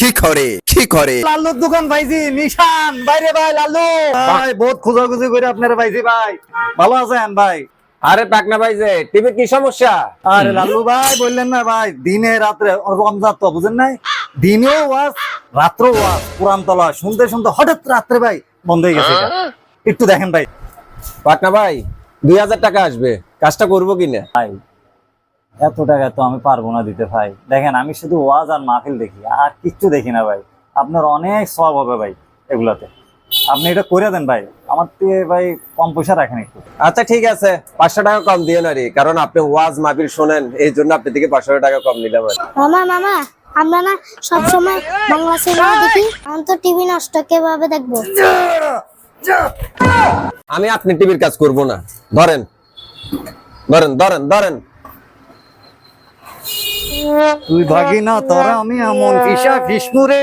কি করে কি করে লাল্লুর দোকান ভাইজি নিশান। বাইরে ভাই লাল্লু ভাই বহুত খোঁজাখুঁজি করে আপনারা ভাইজি ভাই। ভালো আছেন ভাই? আরে পাকনা ভাই যে টিভির কি সমস্যা? আরে লাল্লু ভাই বললেন না ভাই দিনে রাত্রে তো বুঝেন নাই? দিনেও ওয়াজ রাত্রেও ওয়াজ পুরান তলা শুনতে শুনতে হঠাৎ রাত্রে ভাই বন্ধ হয়ে গেছে একটু দেখেন ভাই। পাকনা ভাই দুই হাজার টাকা আসবে। কাজটা করব কিনা? ভাই এত টাকা তো আমি পারব না দিতে ভাই। দেখেন আমি শুধু ওয়াজ আর মাহফিল দেখি আর কিচ্ছু দেখি না ভাই। আপনার অনেক সব হবে ভাই এগুলাতে। আপনি এটা করে দেন ভাই। আমার থেকে ভাই কম পয়সা রাখেন একটু। আচ্ছা ঠিক আছে। পাঁচশো টাকা কম দিয়ে না রে কারণ আপনি ওয়াজ মাহফিল শোনেন এই জন্য আপনি থেকে পাঁচশো টাকা কম নিলাম। মামা মামা আমরা না সব সময় বাংলা সিনেমা দেখি আমি তো টিভি নষ্ট কীভাবে দেখব? আমি আপনি টিভির কাজ করব না। ধরেন ধরেন ধরেন ধরেন। তুই ভাগি না তোরা আমি এমন ফিসা ফিসমুরে